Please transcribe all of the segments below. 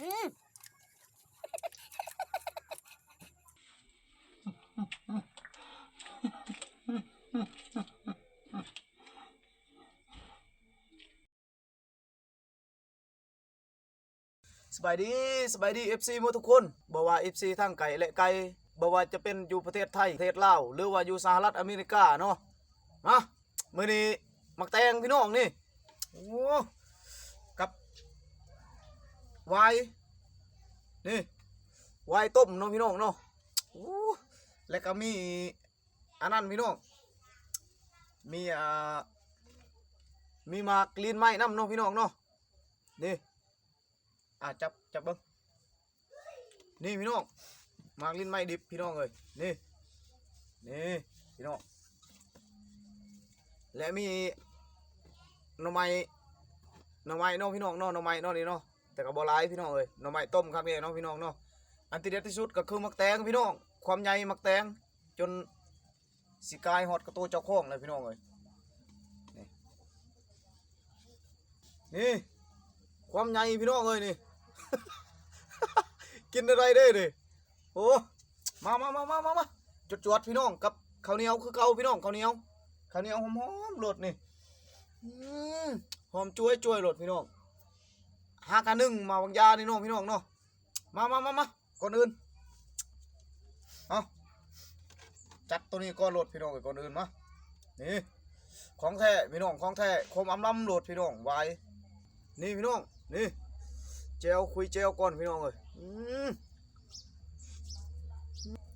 สบายดีสบายดี FC หมทุกคนบ่ว่า FC ทางไกลและไกลบ่ว่าจะเป็นอยู่ประเทศไทยประเทศลาวหรือว่าอยู่สหรัฐอเมริกาเนาะมามื้อนี้มักแตงพี่น้องนี่โอ้ วายนี่วายต้มเนาะพี่น้องเนาะโอ้แล้วก็มีอันนั้นพี่น้องมีอ่ามีมากลีนไม้น้ำเนาะพี่น้องเนาะนี่อะจับจับบิ้งนี่พี่น้องมากลิ้นไม้ดิบพี่น้องเอ้ยนี่นี่พี่น้องและมีหน่อไม้หน่อไม้เนาะพี่น้องเนาะหน่อไม้เนาะนี่เนาะ แต่ก็บ่หลายพี่น้องเอ้ยหน่อไม้ต้มครับพี่เนาะพี่น้องเนาะอันที่เด็ดที่สุดก็คือมักแตงพี่น้องความใหญ่มักแตงจนสิกายฮอดกระตัวเจ้าของเลยพี่น้องเอ้ยนี่นี่ความใหญ่พี่น้องเอ้ยนี่ กินอะไรได้ดิโอ้มามามามามามาจดจวดๆพี่น้องกับข้าวเหนียวคือเก่าพี่น้องข้าวเหนียวข้าวเหนียวหอมหอมๆหลดนี่หอมจุ้ยจุ้ยหลดพี่น้อง หากันหนึ่งมาบางยานี่น้องพี่น้องเนาะมามามามาก่อนอื่นเอาจัดตัวนี้ก่อนโหลดพี่น้องก่อนอื่นมานี่ของแท้พี่น้องของแท้คมอำลำโหลดพี่น้องไว้นี่พี่น้องนี่เจลคุยเจลก่อนพี่น้องเลย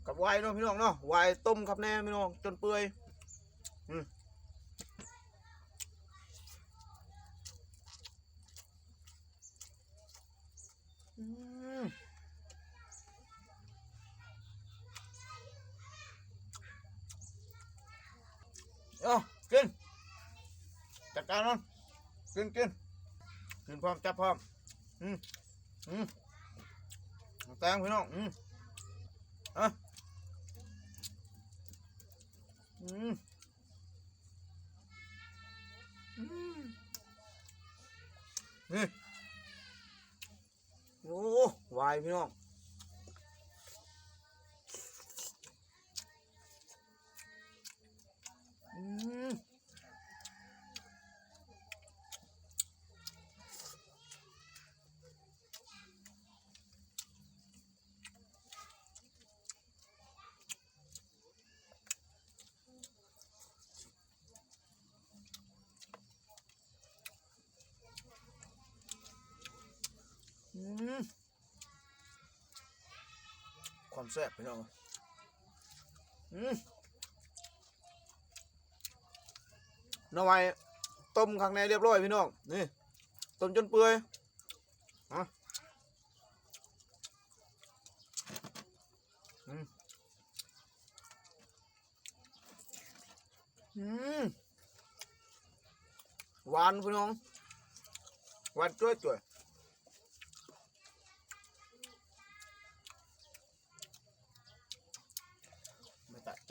กับไวน์เนาะพี่น้องเนาะไวน์ต้มครับแน่พี่น้องจนเปื่อยอืม เอากินจัดการมันกินกินขึ้นพร้อมจับพร้อม อืมอืมแตงพี่น้องอืมอะอืมอืมนี่ายพี่น้อง อืม อืม ความแซ่บพี่น้องอืมน้ำไม้ต้มข้างในเรียบร้อยพี่น้อง นี่ ต้มจนเปื่อยอะอืมอืมหวานพี่น้องหวานจ้วยจ้วย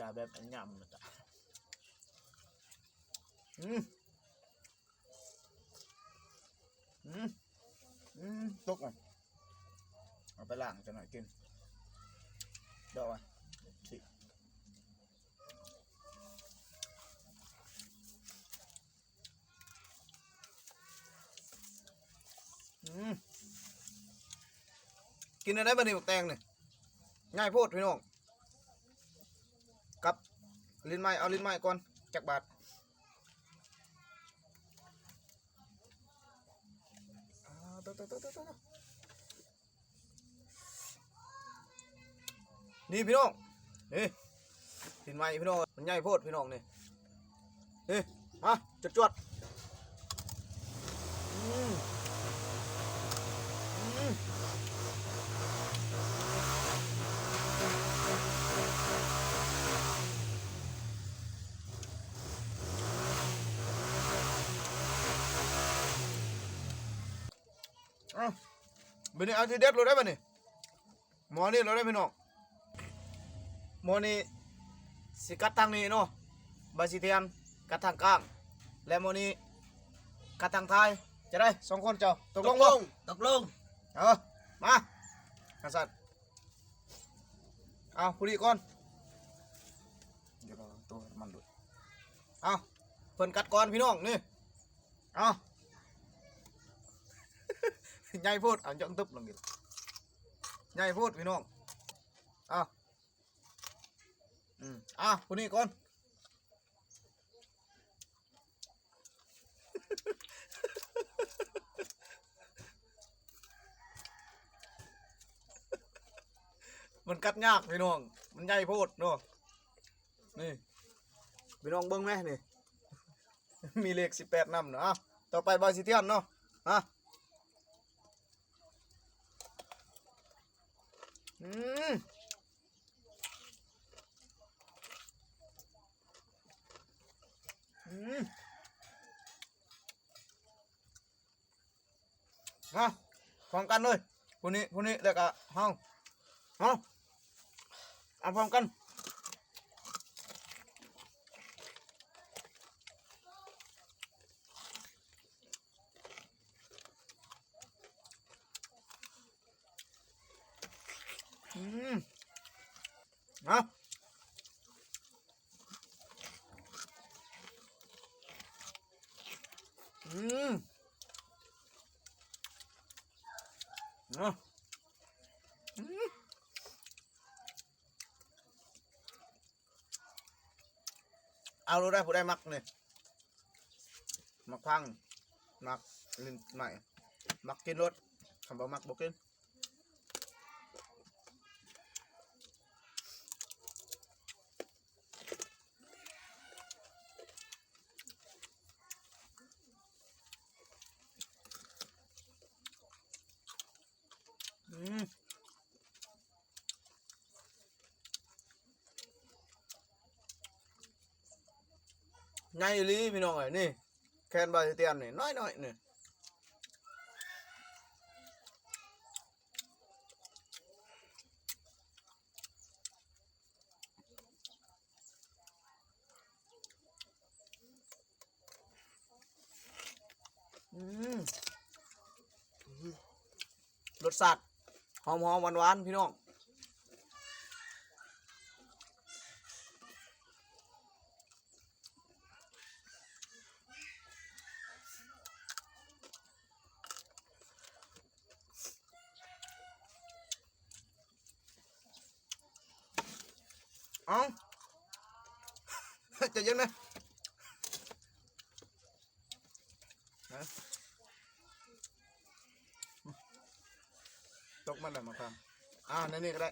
าตัดจาแบบอันยำมาตัดอืมอืมอืมตกอะเอาไปล้างจะหน่อยกินเดี๋ยวอะสิอืมกินอะไรบ้างนี่หมกแตงเนี่ยง่ายโพดพี่น้อง ลิ้นไม้เอาลิ้นไม้ก่อนจักบาทอ่าเตอะเตอะเตอะเตอะเตอะนี่พี่น้องนี่ดินไม้พี่น้องมันใหญ่โพดพี่น้องนี่นี่มาจวดจวดอืม เบนนี้เอาที่เด็ดเราได้ป่ะนี่หมอนี่เราได้พี่น้องหมอนี่สิกัดทางนี้เนาะบาสิเทียนกัดทางกลาง และหมอนี่กัดทางท้ายจะได้สองคนเจ้าตกลงบ่ตกลงเออมาอาสัตว์เอาผู้ดีก่อนเดี๋ยวเราตัวมันดูเอาเพิ่นกัดก่อนพี่น้องนี่เอา ใหญ่โพูดเอาจังตึบลงดิใหญ่โพูดพี่น้องเอาอืมอะผู้นี้ก่อน มันกัดยากพี่น้อง มันใหญ่โพดเนาะนี่พี่น้องเบิ้งไหมนี่ มีเลขสิบแปดนำเนาะอะต่อไปบอยสิเทียนเนาะอะ อืมอืมมาพร้อมกันเลยคนนี้คนนี้แล้วก็เฮาเอาเอาพร้อมกัน อืม เอาอืมเอาอืมเอารู้ได้ผู้ได้มักเนี่ยมักพังมักลินใหม่มักกินรสคำว่ามักบอกกินอืม ไงอีหลีพี่น้องไอ้ยนี่แคนบาสิเตียนนี่น้อยน้อยๆนี่รสชาติหอมหอมหวานหวานๆพี่น้อง เอาใจเย็นไหมตกมันเลยมาทำอ่าในนี่ก็ได้